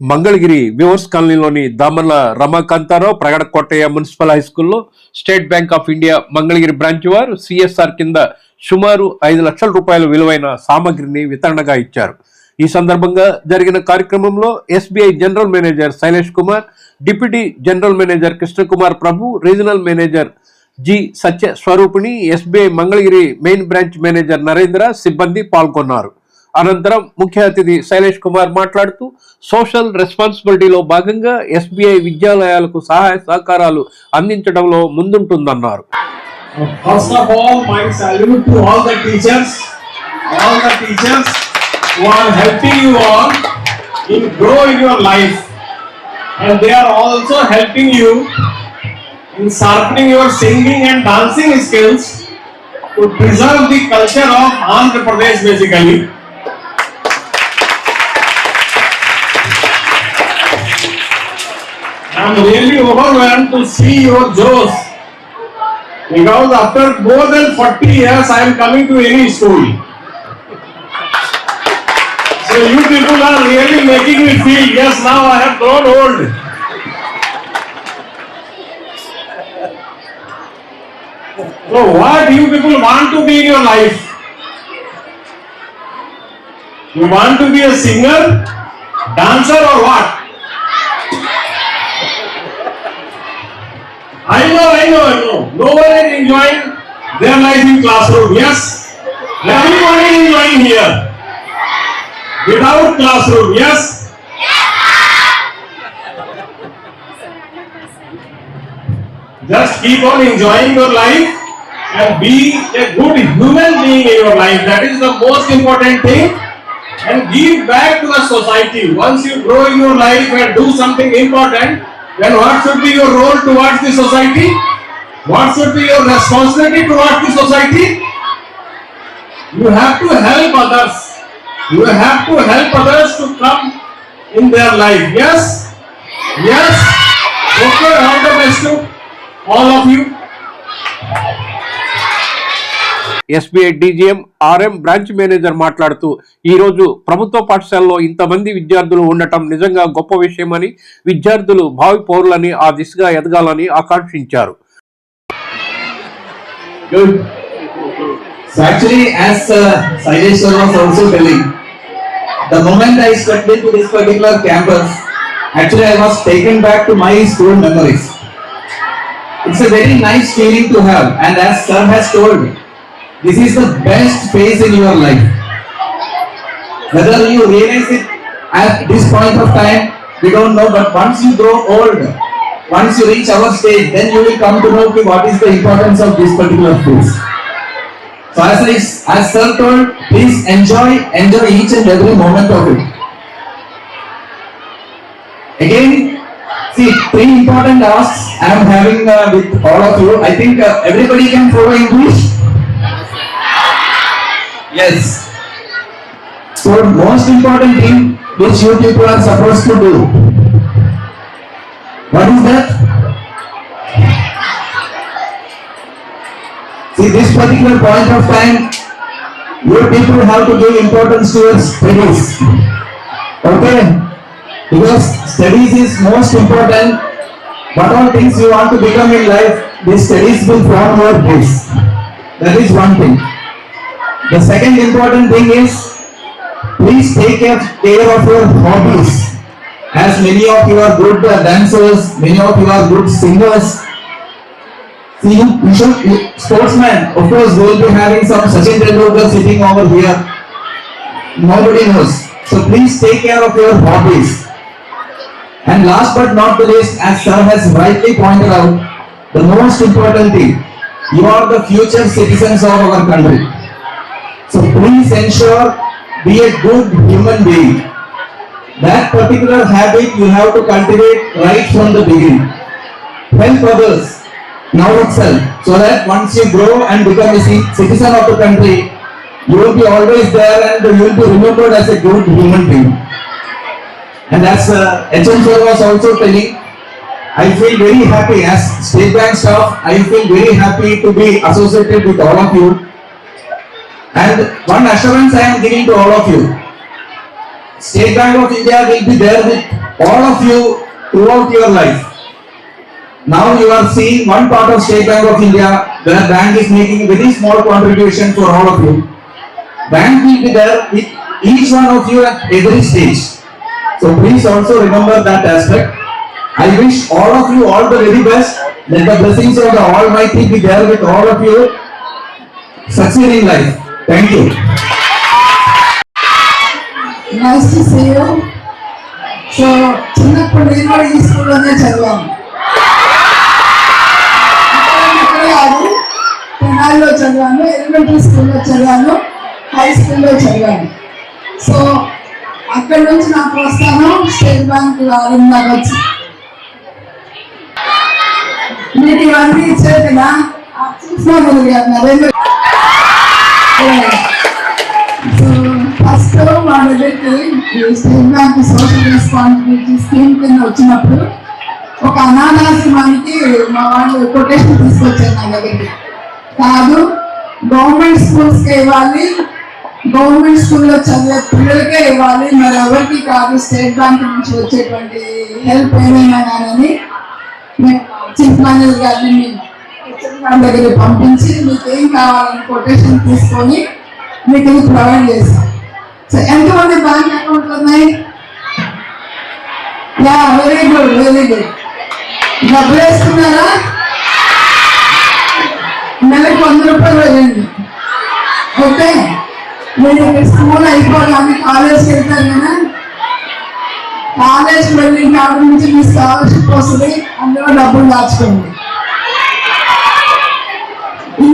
Mangalagiri viewers కాలనీలోని Damarla Ramakantarao Pragada Kotaiah municipal high స్కూల్లో State Bank of India Mangalagiri branch వారు సిఎస్ఆర్ కింద సుమారు ఐదు లక్షల రూపాయల విలువైన సామగ్రిని వితరణగా ఇచ్చారు. ఈ సందర్భంగా జరిగిన కార్యక్రమంలో SBI general manager Shailesh Kumar deputy general manager Krishnakumar Prabhu regional manager G Satya Swarupini SBI Mangalagiri main branch manager Narendra సిబ్బంది పాల్గొన్నారు. అనంతరం ముఖ్య అతిథి శైలేష్ కుమార్ మాట్లాడుతూ సోషల్ రెస్పాన్సిబిలిటీలో భాగంగా ఎస్బీఐ విద్యాలయాలకు సహాయ సహకారాలు అందించడంలో ముందుంటుందన్నారు First of all, my salute to all the teachers, all the teachers who are helping you all in grow in your life. And they are also helping you in sharpening your singing and dancing skills to preserve the culture of Andhra Pradesh basically. Am really overwhelmed to see your joes. Because after more than 40 years, I am coming to any school. So you people are really making me feel, yes, now I have grown old. So what you people want to be in your life? You want to be a singer, dancer or what? I know, I know, I know. No one is enjoying their life in classroom. Yes, everyone is enjoying here. Without classroom, yes. Just keep on enjoying your life and be a good human being in your life. That is the most important thing. And give back to the society. Once you grow in your life and do something important, then what should be your role towards the society? What should be your responsibility towards the society? You have to help others. You have to help others to come in their life. Yes? Yes? Okay, best to all of you. SBI DGM RM branch manager మాట్లాడుతూ ఈరోజు ప్రభుత్వ పాఠశాలలో ఇంతమంది విద్యార్థులు ఉండటం నిజంగా గొప్ప విషయమని విద్యార్థులు భావి పౌరులని ఆ దిశగా ఎదగాలని ఆకాంక్షించారు actually, as uh, Sailesh was also telling, the moment I stepped into this particular campus, actually I was taken back to my school memories. It's a very nice feeling to have, and as sir has told, this is the best phase in your life. Whether you realize it at this point of time, we don't know, but once you grow old, once you reach our stage, then you will come to know what is the importance of this particular phase. So as I, as sir told, please enjoy, enjoy each and every moment of it. Again, see, three important asks I am having uh, with all of you. I think uh, everybody can follow English. Yes. So most important thing which you people are supposed to do. What is that? See, this particular point of time, you people have to give importance to your studies. Okay? Because studies is most important. What all things you want to become in life, these studies will form your base. That is one thing. The second important thing is, please take care of your hobbies. As many of you are good dancers, many of you are good singers. See, you, should, sportsman, of course, we will be having some Sachin Tendulkar sitting over here. Nobody knows. So please take care of your hobbies. And last but not the least, as sir has rightly pointed out, the most important thing, you are the future citizens of our country. Please ensure, be a good human being. That particular habit you have to cultivate right from the beginning. Help others now itself, so that once you grow and become a citizen of the country, you will be always there and you will be remembered as a good human being. And as uh, HM sir was also telling, I feel very happy as State Bank staff, I feel very happy to be associated with all of you. And one assurance I am giving to all of you. State Bank of India will be there with all of you throughout your life. Now you are seeing one part of State Bank of India where bank is making very small contribution for all of you. Bank will be there with each one of you at every stage. So please also remember that aspect. I wish all of you all the very best. Let the blessings of the Almighty be there with all of you. Succeed in life. Thank you nice to see you so చిన్నప్పుడు నేను కూడా ఈ స్కూల్లోనే చదివాను కాదు తెనాలిలో చదివాను elementary స్కూల్లో చదివాను హై స్కూల్లో చదివాను. సో అక్కడ నుంచి నా ప్రోత్సాహం స్టేట్ బ్యాంక్ ఆరంభంగా వచ్చి. మీరు ఇవన్నీ ఇచ్చారు కదా? చూసినా మొదలు గారు నరేంద్ర ఫస్ట్ మా దగ్గరికి ఈ State Bank social responsibility scheme కింద వచ్చినప్పుడు ఒక అనాథాశ్రమానికి మా వాళ్ళు కొటేషన్ తీసుకొచ్చారు నా దగ్గరికి కాదు గవర్నమెంట్ స్కూల్స్కే ఇవ్వాలి గవర్నమెంట్ స్కూల్లో చదివే పిల్లలకే ఇవ్వాలి. మరి ఎవరికి కాదు స్టేట్ బ్యాంక్ నుంచి వచ్చేటువంటి హెల్ప్ ఏమైనా కానీ మేము చీఫ్ మేనేజర్ గారిని మన దగ్గర పంపించి మీకు ఏం కావాలని కొటేషన్ తీసుకొని మీకు ఇది ప్రొవైడ్ చేస్తాం సో ఎంతమంది బ్యాంక్ అకౌంట్లు ఉన్నాయి? Yeah very good very good డబ్బులు వేస్తున్నారా నెలకు వంద రూపాయలు వేయండి ఓకే మీరు ఇక్కడ స్కూల్ అయిపోగానే కాలేజ్కి వెళ్తాను కదా? కాలేజ్ వెళ్ళిన కాడ నుంచి మీ స్కాలర్షిప్ వస్తుంది అందులో డబ్బులు దాచుకోండి.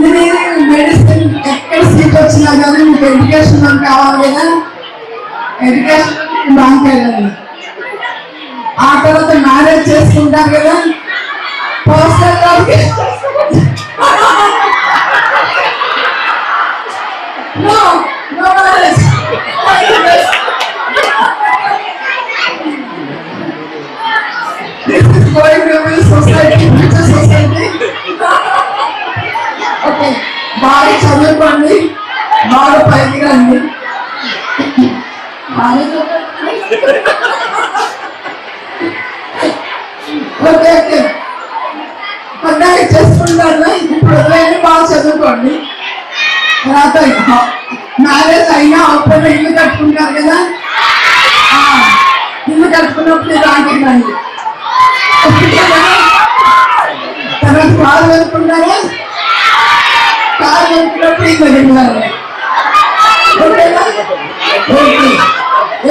ఇంజనీరింగ్ మెడిసిన్ ఎక్కడ సీట్ వచ్చినా కానీ మీకు ఎడ్యుకేషన్ లోన్ కావాలి కదా? ఎడ్యుకేషన్ బ్యాంక్ వెళ్ళండి ఆ తర్వాత మ్యారేజ్ చేసుకుంటారు కదా? పోస్టల్ అండి. రండి బాగా ఓకే ఓకే. పండగ చేసుకుంటారు ఇప్పుడు వదిలేయండి బాగా చదువుకోండి. తర్వాత మ్యారేజ్ అయినా అప్పుడు ఇల్లు కట్టుకుంటారు కదా? ఇల్లు కట్టుకున్నప్పుడు రాండి తర్వాత కారు వెళ్తున్నారా కారు వెళ్తున్నప్పుడు ఇల్లు వెళ్ళాలి ఓకేనా ఓకే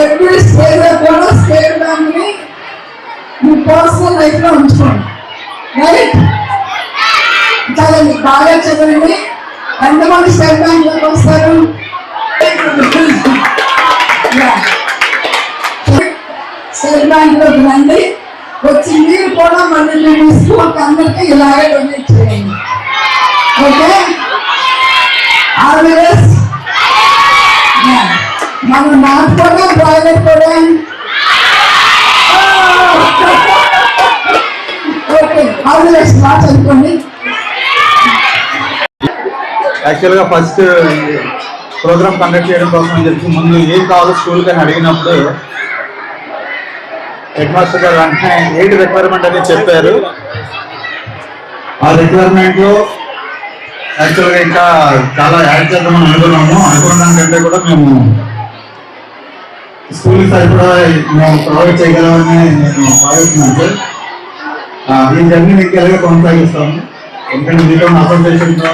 ఎప్పుడు కూడా స్టేట్ బ్యాంక్ని మీ పర్సనల్ లైఫ్లో ఉంచుకోండి రైట్ చదవండి బాగా చదవండి ఎంతమంది స్టేట్ బ్యాంక్లోకి వస్తారు స్టేట్ బ్యాంక్లోకి రండి వచ్చి మీరు కూడా మళ్ళీ మీ ఒక అందరికీ ఇలాగే డొనేట్ చేయండి ఓకే ఆల్ ది బెస్ట్ మనం నాటుకోవడం ప్రైవేట్ కూడా ఓకే ఆల్ ది బెస్ట్ బాగా చదువుకోండి యాక్చువల్గా ఫస్ట్ ప్రోగ్రామ్ కండక్ట్ చేయడం కోసం అని చెప్పి ముందు ఏం కావాలో స్కూల్కి అని అడిగినప్పుడు హెడ్ మాస్టర్ గారు వెంటనే ఏంటి రిక్వైర్మెంట్ అని చెప్పారు. ఆ రిక్వైర్మెంట్లో యాక్చువల్గా ఇంకా చాలా యాడ్ చేద్దామని అనుకున్నాము. అనుకున్న దానికంటే కూడా మేము స్కూల్ సరిపడా మేము ప్రొవైడ్ చేయగలమని నేను భావిస్తున్నాను. సార్ దీని జర్నీ మీకు ఎలాగే కొనసాగిస్తాము. ఎందుకంటే మీతో అసోసియేషన్తో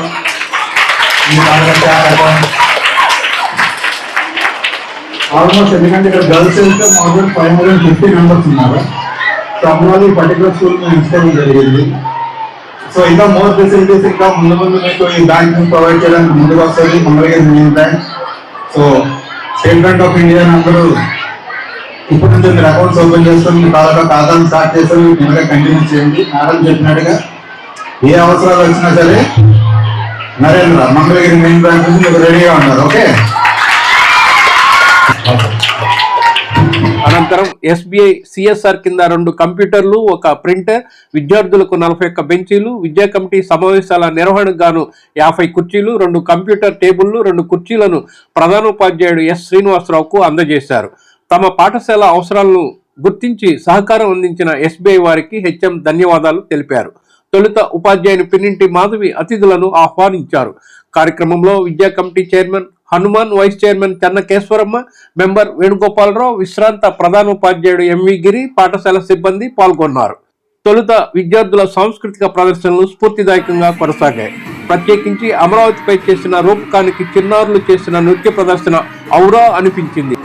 ఆల్మోస్ట్ ఎందుకంటే ఇక్కడ గర్ల్స్ వెళ్తే more five hundred fifty members ఉన్నారు. సో అందువల్ల ఈ పర్టికులర్ స్కూల్ మేము ఎంచుకోవడం జరిగింది. సో ఇంకా మోర్ ఫెసిలిటీస్ ఇంకా ముందు ముందు మీకు ఈ బ్యాంక్ ప్రొవైడ్ చేయడానికి ముందుకు వస్తుంది. Mangalagiri main bank. So State Bank of India అందరూ ఇప్పటి నుంచి మీరు అకౌంట్స్ ఓపెన్ చేస్తాం మీ ఖాతాను స్టార్ట్ చేస్తాం మీరు కంటిన్యూ చేయండి. మేడం చెప్పినట్టుగా ఏ అవసరాలు వచ్చినా సరే నరేంద్ర మంగళగిరి మెయిన్ బ్రాంచ్ నుంచి రెడీగా ఉన్నారు ఓకే అనంతరం ఎస్బీఐ సిఎస్ఆర్ కింద రెండు కంప్యూటర్లు ఒక ప్రింటర్ విద్యార్థులకు నలభై ఒక్క బెంచీలు విద్యా కమిటీ సమావేశాల నిర్వహణకు గాను యాభై కుర్చీలు రెండు కంప్యూటర్ టేబుళ్ళు రెండు కుర్చీలను ప్రధానోపాధ్యాయుడు ఎస్ శ్రీనివాసరావుకు అందజేశారు. తమ పాఠశాల అవసరాలను గుర్తించి సహకారం అందించిన ఎస్బీఐ వారికి హెచ్ఎం ధన్యవాదాలు తెలిపారు. తొలుత ఉపాధ్యాయుని పిన్నింటి మాధవి అతిథులను ఆహ్వానించారు. కార్యక్రమంలో విద్యా committee chairman Hanuman vice chairman Chennakeswaramma member Venugopalarao విశ్రాంత ప్రధాన ఉపాధ్యాయుడు ఎంవి గిరి పాఠశాల సిబ్బంది పాల్గొన్నారు. తొలుత విద్యార్థుల సాంస్కృతిక ప్రదర్శనలు స్ఫూర్తిదాయకంగా కొనసాగాయి. ప్రత్యేకించి అమరావతిపై చేసిన రూపకానికి చిన్నారులు చేసిన నృత్య ప్రదర్శన ఔరా అనిపించింది.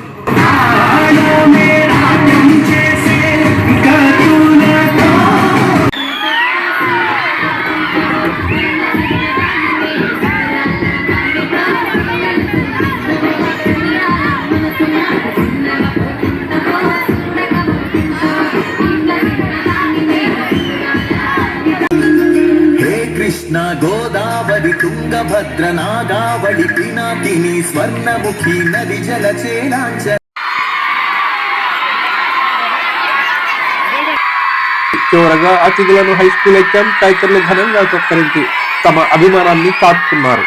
తుంగభద్ర నాగావళి పినాకిని స్వర్ణముఖి నది జలచేలాంచ చివరగా అతిథులను హై స్కూల్ హెచ్ఎం తదితరులు ఘనంగా సత్కరించి తమ అభిమానాన్ని చాటుకున్నారు